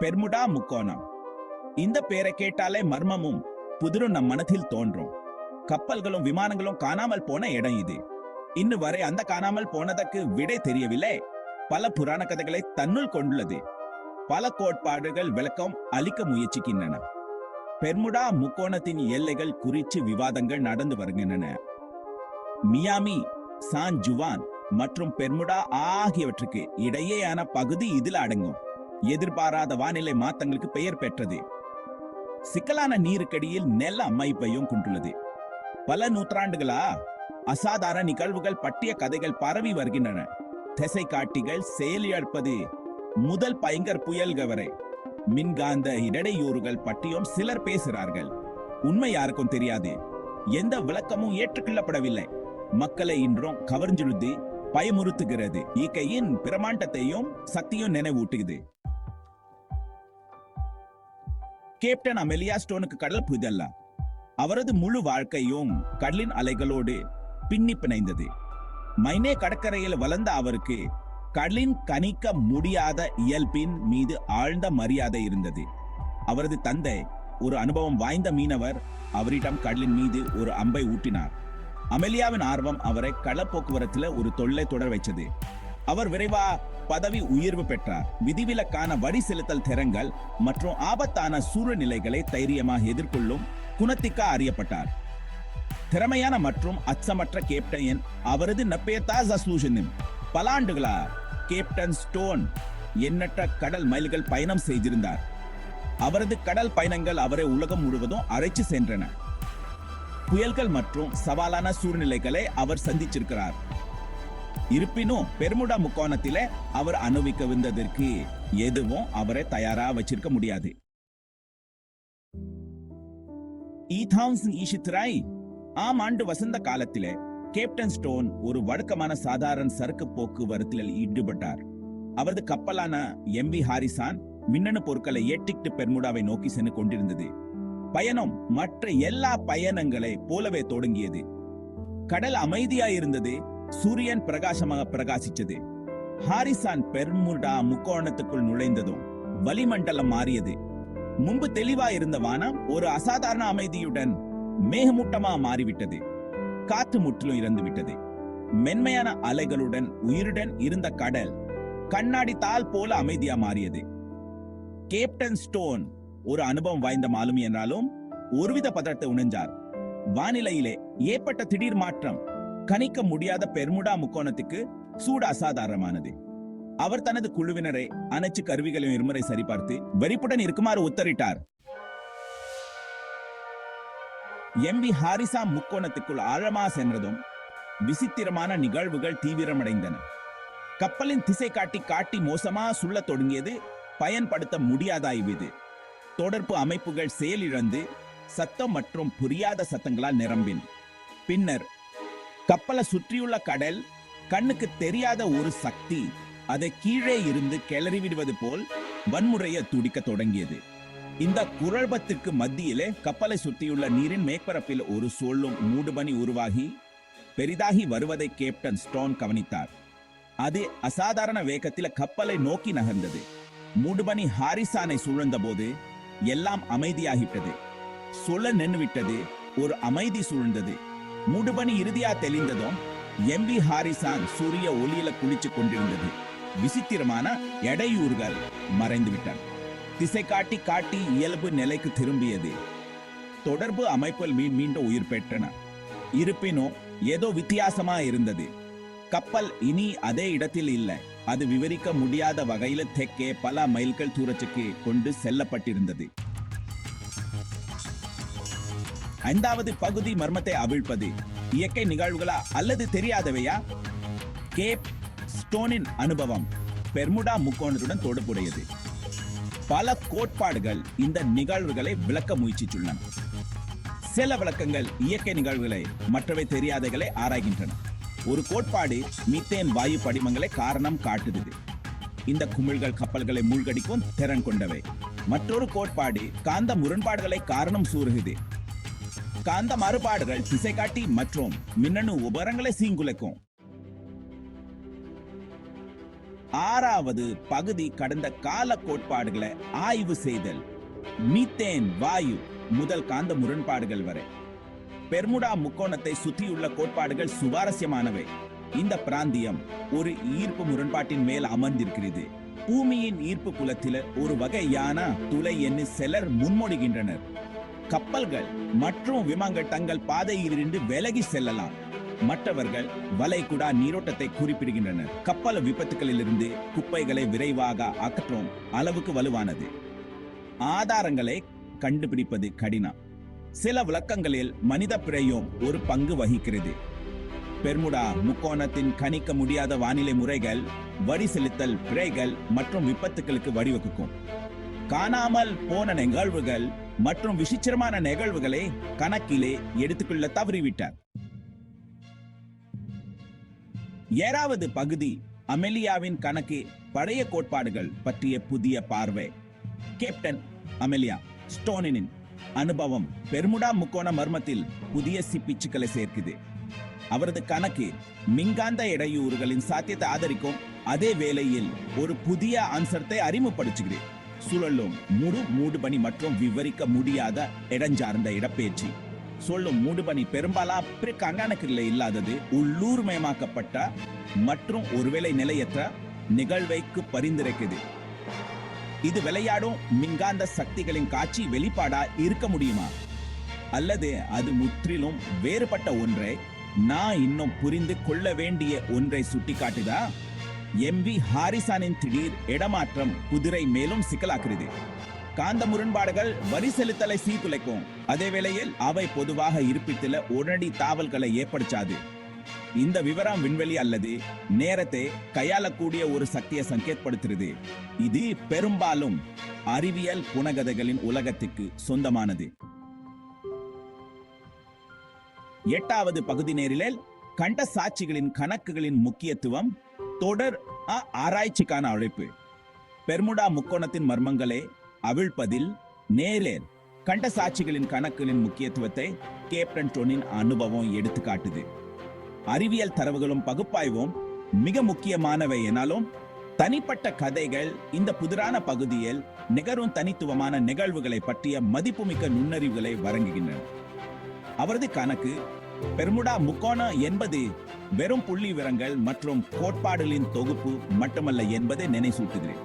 Bermuda முக்கோணம். இந்த பேரை கேட்டாலே மர்மமும் புதிரும் நம் மனதில் தோன்றும். கப்பல்களும் விமானங்களும் காணாமல் போன இடம் இது. இன்னு வரை அந்த காணாமல் போனதற்கு விடை தெரியவில்லை. பல புராண கதைகளை தன்னுள் கொண்டுள்ளது. பல கோட்பாடுகள் விளக்கம் அளிக்க முயற்சிக்கின்றன. பெர்முடா முக்கோணத்தின் எல்லைகள் குறித்து விவாதங்கள் நடந்து வருகின்றன. மியாமி சான் ஜுவான் மற்றும் பெர்முடா ஆகியவற்றுக்கு இடையேயான பகுதி இதில் அடங்கும். எதிர்பாராத வானிலை மாற்றங்களுக்கு பெயர் பெற்றது. சிக்கலான நீருக்கடியில் நெல் அமைப்பையும் கொண்டுள்ளது. பல நூற்றாண்டுகளா அசாதாரண நிகழ்வுகள் பற்றிய கதைகள் பரவி வருகின்றன. திசை காட்டிகள் செயலிழப்பது முதல் பயங்கர் புயல்கள் வரை. மின்காந்த இடையூறுகள் பற்றியும் சிலர் பேசுகிறார்கள். உண்மை யாருக்கும் தெரியாது. எந்த விளக்கமும் ஏற்றுக்கொள்ளப்படவில்லை. மக்களை இன்றும் கவர்ஞ்சிழுது பயமுறுத்துகிறது. ஈக்கையின் பிரமாண்டத்தையும் சக்தியும் நினைவூட்டுகிறது. கேப்டன் அமெலியா ஸ்டோனுக்கு கடல் புதல்ல அவரது முழு வாழ்க்கையும் கடலின் அலைகளோடு பின்னி பிணைந்தது. மைனே கடற்கரையில் வளர்ந்த அவருக்கு கடலின் கணிக்க முடியாத இயல்பின் மீது ஆழ்ந்த மரியாதை இருந்தது. அவரது தந்தை ஒரு அனுபவம் வாய்ந்த மீனவர் அவரிடம் கடலின் மீது ஒரு அம்பை ஊட்டினார். அமெலியாவின் ஆர்வம் அவரை கடல் போக்குவரத்துல ஒரு தொல்லை தொடர் வைச்சது. அவர் விரைவா பதவி உயர்வு பெற்றார். விதிவிலக்கான வரி செலுத்தல் திறங்கள் மற்றும் ஆபத்தான சூழ்நிலைகளை தைரியமாக எதிர்கொள்ளும் குணத்திக்கா அறியப்பட்டார். திறமையான மற்றும் அச்சமற்ற கேப்டன் அவரது நப்பேத்தா ஜசூஷனும் பல ஆண்டுகளா கேப்டன் ஸ்டோன் எண்ணற்ற கடல் மைல்கள் பயணம் செய்திருந்தார். அவரது கடல் பயணங்கள் அவரை உலகம் முழுவதும் அழைச்சு சென்றன. புயல்கள் மற்றும் சவாலான சூழ்நிலைகளை அவர் சந்திச்சிருக்கிறார். இருப்பினும் பெருமுடா முக்கோணத்தில அவர் அனுபவிக்கவிருந்ததற்கு எதுவும் அவரை தயாரா வச்சிருக்க முடியாது. ஆம் ஆண்டு வசந்த காலத்தில கேப்டன் ஸ்டோன் ஒரு வழக்கமான சாதாரண சரக்கு போக்குவரத்தில் ஈடுபட்டார். அவரது கப்பலான எம் வி ஹாரிசான் மின்னணு பொருட்களை ஏற்றிட்டு பெர்முடாவை நோக்கி சென்று கொண்டிருந்தது. பயணம் மற்ற எல்லா பயணங்களை போலவே தொடங்கியது. கடல் அமைதியா இருந்தது சூரியன் பிரகாசமாக பிரகாசிச்சது. ஹாரிசான் பெர்முடா முக்கோணத்துக்குள் நுழைந்ததும் வளிமண்டலம் மாறியது. முன்பு தெளிவா இருந்த வானம் ஒரு அசாதாரண அமைதியுடன் மேகமூட்டமா மாறிவிட்டது. காற்று முற்றிலும் இறந்து விட்டது மென்மையான அலைகளுடன் உயிருடன் இருந்த கடல் கண்ணாடி தாள் போல அமைதியா மாறியது. கேப்டன் ஸ்டோன் ஒரு அனுபவம் வாய்ந்த மாலுமி என்றாலும் ஒருவித பதட்டத்தை உணர்ந்தார். வானிலையிலே ஏற்பட்ட திடீர் மாற்றம் கணிக்க முடியாத பெர்முடா முக்கோணத்துக்கு சூடு அசாதாரணமானது. அவர் தனது குழுவினரை அனைத்து கருவிகளையும் இருமுறை சரிபார்த்து வெறிப்புடன் இருக்குமாறு உத்தரிட்டார். எம்பி ஹாரிசா முக்கோணத்துக்குள் ஆழமா சென்றதும் விசித்திரமான நிகழ்வுகள் தீவிரமடைந்தன. கப்பலின் திசை காட்டி காட்டி மோசமா சுள்ள தொடங்கியது பயன்படுத்த முடியாதாய்விது. தொடர்பு அமைப்புகள் செயலிழந்து சத்தம் மற்றும் புரியாத சத்தங்களால் நிரம்பின். பின்னர் கப்பலை சுற்றியுள்ள கடல் கண்ணுக்கு தெரியாத ஒரு சக்தி. அதை கீழே இருந்து கிளறி விடுவது போல் வன்முறையை துடிக்க தொடங்கியது. இந்த குழப்பத்திற்கு மத்தியிலே கப்பலை சுற்றியுள்ள நீரின் மேற்பரப்பில் ஒரு சொல்லும் மூடுபனி உருவாகி பெரிதாகி வருவதை கேப்டன் ஸ்டோன் கவனித்தார். அது அசாதாரண வேகத்தில் கப்பலை நோக்கி நகர்ந்தது. மூடுபனி ஹாரிசானை சூழ்ந்த போது எல்லாம் அமைதியாகிவிட்டது. சொல்ல நின்றுவிட்டது. ஒரு அமைதி சூழ்ந்தது. மூடுபனி இறுதியா தெளிந்ததும் எம்பி ஹாரிசான் சூரிய ஒளியில குளிச்சு கொண்டிருந்தது. விசித்திரமான எடையூறுகள் மறைந்துவிட்டன திசை காட்டி காட்டி இயல்பு நிலைக்கு திரும்பியது. தொடர்பு அமைப்பில் மீ மீண்டும் உயிர் பெற்றன. இருப்பினும் ஏதோ வித்தியாசமா இருந்தது. கப்பல் இனி அதே இடத்தில் இல்லை. அது விவரிக்க முடியாத வகையில் தெற்கே பல மைல்கள் தூரத்துக்கு கொண்டு செல்லப்பட்டிருந்தது. ஐந்தாவது பகுதி மர்மத்தை அவிழ்ப்பது. இயற்கை நிகழ்வுகளா அல்லது தெரியாதவையா? கேப் ஸ்டோனின் அனுபவம் பெர்முடா முக்கோணத்துடன் தொடர்புடையது. பல கோட்பாடுகள் இந்த நிகழ்வுகளை விளக்க முயற்சித்துள்ளன. சில விளக்கங்கள் இயற்கை நிகழ்வுகளை மற்றவை தெரியாதகளை ஆராய்கின்றன. ஒரு கோட்பாடு மீத்தேன் வாயு படிமங்களை காரணம் காட்டுகிறது. இந்த குமிழ்கள் கப்பல்களை மூழ்கடிக்கும் திறன் கொண்டவை. மற்றொரு கோட்பாடு காந்த முரண்பாடுகளை காரணம் சூறுகிறது. காந்த மாறுபாடுகள் திசை காட்டி மற்றும் மின்னணு உபரங்களை சீங்குலைக்கும். ஆறாவது பகுதி கடந்த கால கோட்பாடுகளை ஆய்வு செய்தல். மீத்தேன் வாயு முதல் காந்த முரண்பாடுகள் வரை. பெர்முடா முக்கோணத்தை சுற்றியுள்ள கோட்பாடுகள் சுவாரஸ்யமானவை. இந்த பிராந்தியம் ஒரு ஈர்ப்பு முரண்பாட்டின் மேல் அமர்ந்திருக்கிறது. பூமியின் ஈர்ப்பு புலத்தில ஒரு வகையான துளை என்று சிலர் முன்மொழிகின்றனர். கப்பல்கள் மற்றும் விமானங்கள் தங்கள் பாதையிலிருந்து விலகி செல்லலாம். மற்றவர்கள் வளைகுடா நீரோட்டத்தை குறிப்பிடுகின்றனர். கப்பல் விபத்துகளிலிருந்து குப்பைகளை விரைவாக அகற்றும் அளவுக்கு வலுவானது. ஆதாரங்களை கண்டுபிடிப்பது கடினம். சில விளக்கங்களில் மனித பிழையும் ஒரு பங்கு வகிக்கிறது. பெர்முடா முக்கோணத்தின் கணிக்க முடியாத வானிலை முறைகள் வரி செலுத்தல் பிழைகள் மற்றும் விபத்துகளுக்கு வழிவகுக்கும். காணாமல் போன நிகழ்வுகள் மற்றும் விசித்திரமான நிகழ்வுகளை கணக்கிலே எடுத்துக்கொள்ள தவறிவிட்டார். ஏழாவது பகுதி அமெலியாவின் கணக்கு பழைய கோட்பாடுகள் பற்றிய புதிய பார்வை. கேப்டன் அமெலியா ஸ்டோனினின் அனுபவம் பெர்முடா முக்கோண மர்மத்தில் புதிய சிப்பிச்சுக்களை சேர்க்குது. அவரது கணக்கு மின்காந்த இடையூறுகளின் சாத்தியத்தை ஆதரிக்கும் அதே வேளையில் ஒரு புதிய அன்சரத்தை அறிமுகப்படுத்துகிறேன் சுழலும். முழு மூடுபனி மற்றும் விவரிக்க முடியாத இடஞ்சார்ந்த இடப்பெயர்ச்சி சொல்லும் மூடுபனி பெரும்பாலும் பிற கண்காணிக்கல இல்லாதது உள்ளூர்மயமாக்கப்பட்ட மற்றும் ஒருவேளை நிலையற்ற நிகழ்வைக்கு பரிந்துரைக்குது. இது விளையாடும் மின்காந்த சக்திகளின் காட்சி வெளிப்பாடா இருக்க முடியுமா? அல்லது அது முற்றிலும் வேறுபட்ட ஒன்றை நான் இன்னும் புரிந்து கொள்ள வேண்டிய ஒன்றை சுட்டிக்காட்டுதா? எம்பி ஹாரிசானின் திடீர் இடமாற்றம் குதிரை மேலும் சிக்கலாக்குறது காந்த முரண்பாடுகள் வரி செலுத்தலை சீர்குலைக்கும். அதே வேளையில் அவை பொதுவாக இருப்பித்துல உடனடி தாவல்களை ஏற்படுத்தாது. இந்த விவரம் விண்வெளி அல்லது நேரத்தை கையாளக்கூடிய ஒரு சக்தியை சங்கேத்படுத்துகிறது இது பெரும்பாலும் அறிவியல் புனகதைகளின் உலகத்துக்கு சொந்தமானது. எட்டாவது பகுதி நேரில் கண்ட சாட்சிகளின் கணக்குகளின் முக்கியத்துவம் தொடர் ஆராய்ச்சிக்கான அழைப்பு. பெர்முடா முக்கோணத்தின் மர்மங்களை அவிழ்ப்பதில் நேரில் கண்ட சாட்சிகளின் கணக்குகளின் முக்கியத்துவத்தை கேப்டன் டோனின் அனுபவம் எடுத்துக்காட்டுது அறிவியல் தரவுகளும் பகுப்பாய்வும் மிக முக்கியமானவை எனாலும் தனிப்பட்ட கதைகள் இந்த புதிரான பகுதியில் நிகரும் தனித்துவமான நிகழ்வுகளை பற்றிய மதிப்புமிக்க நுண்ணறிவுகளை வழங்குகின்றன. அவரது கணக்கு பெர்முடா முக்கோணம் என்பது வெறும் புள்ளி விவரங்கள் மற்றும் கோட்பாடுகளின் தொகுப்பு மட்டுமல்ல என்பதை நினைசூட்டுகிறேன்.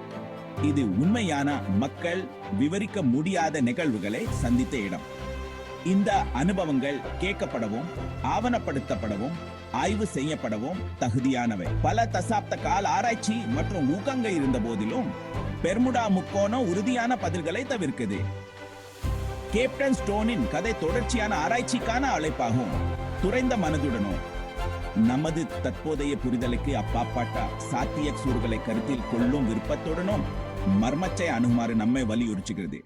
இது உண்மையான மக்கள் விவரிக்க முடியாத நிகழ்வுகளை சந்தித்த இடம். இந்த அனுபவங்கள் கேட்கப்படவும் ஆவணப்படுத்தப்படவும் ஆய்வு செய்யப்படவும் தகுதியானவை. பல தசாப்த கால ஆராய்ச்சி மற்றும் ஊக்கங்கள் இருந்த போதிலும் பெர்முடா முக்கோணம் உறுதியான பதில்களை தவிர்க்குது. கேப்டன் ஸ்டோனின் கதை தொடர்ச்சியான ஆராய்ச்சிக்கான அழைப்பாகும் துறைந்த மனதுடனும் நமது தற்போதைய புரிதலுக்கு அப்பாற்பட்ட சாத்திய சூறுகளை கருத்தில் கொள்ளும் விருப்பத்துடனும் மர்மச்சை அணுகுமாறு நம்மை வலியுறுத்துகிறது.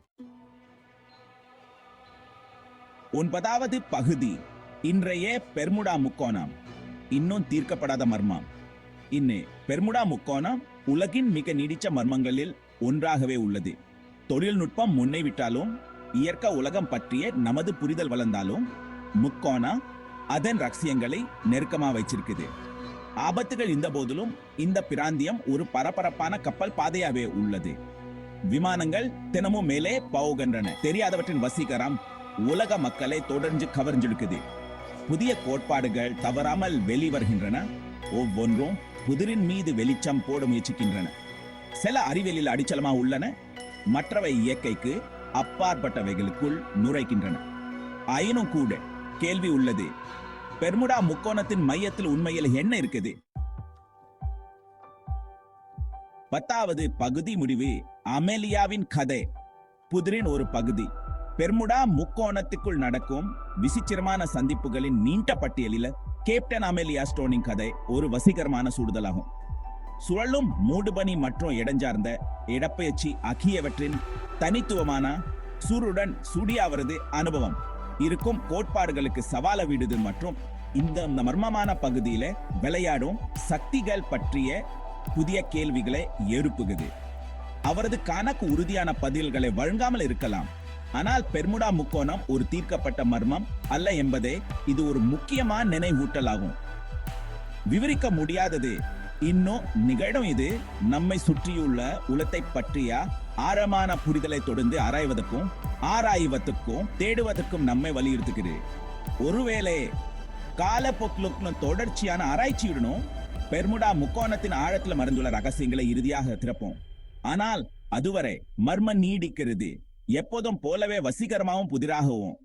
ஒன்பதாவது பகுதி இன்றைய பெர்முடா முக்கோணம். இன்னும் தீர்க்கப்படாத மர்மம். இன்னே பெர்முடா முக்கோணம் உலகின் மிக நீடிச்ச மர்மங்களில் ஒன்றாகவே உள்ளது. தொழில்நுட்பம் முன்னே விட்டாலும் இயற்கை உலகம் பற்றிய நமது புரிதல் வளர்ந்தாலும் முக்கோணம் அதன் ரகசியங்களை நெருக்கமா வச்சிருக்குது. ஆபத்துகள் இந்த போதிலும் இந்த பிராந்தியம் ஒரு பரபரப்பான கப்பல் பாதையாவே உள்ளது. விமானங்கள் தினமும் மேலே போகின்றன தெரியாதவற்றின் வசீகரம் உலக மக்களை தொடர்ந்து கவர்ந்திழுக்குது. புதிய கோட்பாடுகள் தவறாமல் வெளிவருகின்றன. ஒவ்வொன்றும் புதிரின் மீது வெளிச்சம் போட முயற்சிக்கின்றன. சில அறிவியலில் அடிச்சலமா உள்ளன. மற்றவை இயற்கைக்கு அப்பாற்பட்டவைகளுக்குள் நுழைக்கின்றன ஆயினும் கூட கேள்வி உள்ளது. பெர்முடா முக்கோணத்தின் மையத்தில் உண்மையில் என்ன இருக்குது? பத்தாவது பகுதி முடிவு அமெலியாவின் கதை. புதிரின் ஒரு பகுதி. பெர்முடா முக்கோணத்துக்குள் நடக்கும் விசித்திரமான சந்திப்புகளின் நீண்ட பட்டியலில் கேப்டன் அமெலியா ஸ்டோனின் கதை ஒரு வசீகரமான சூடுதலாகும். சுழலும் மூடுபனி மற்றும் இடஞ்சார்ந்த இடப்பெயர்ச்சி ஆகியவற்றின் தனித்துவமான சூருடன் சுடியாவது அவரது அனுபவம். இருக்கும் கோட்பாடுகளுக்கு சவால விடுது மற்றும் இந்த மர்மமான பகுதியில விளையாடும் சக்திகள் பற்றிய புதிய கேள்விகளை எழுப்புகிறது அவரது கணக்கு உறுதியான பதில்களை வழங்காமல் இருக்கலாம். ஆனால் பெர்முடா முக்கோணம் ஒரு தீர்க்கப்பட்ட மர்மம் அல்ல என்பதே இது ஒரு முக்கியமான நினைவூட்டலாகும். விவரிக்க முடியாதது இன்னும் நிகழும் இது நம்மை சுற்றியுள்ள உலத்தை பற்றிய? ஆழமான புரிதலை தொடர்ந்து ஆராய்வதற்கும் ஆராய்வதற்கும் தேடுவதற்கும் நம்மை வலியுறுத்துகிறது. ஒருவேளை காலப்போக்கிலும் தொடர்ச்சியான ஆராய்ச்சியுடனும் பெர்முடா முக்கோணத்தின் ஆழத்துல மறைந்துள்ள ரகசியங்களை இறுதியாக திறப்போம். ஆனால் அதுவரை மர்மம் நீடிக்கிறது. எப்போதும் போலவே வசீகரமாகவும் புதிராகவும்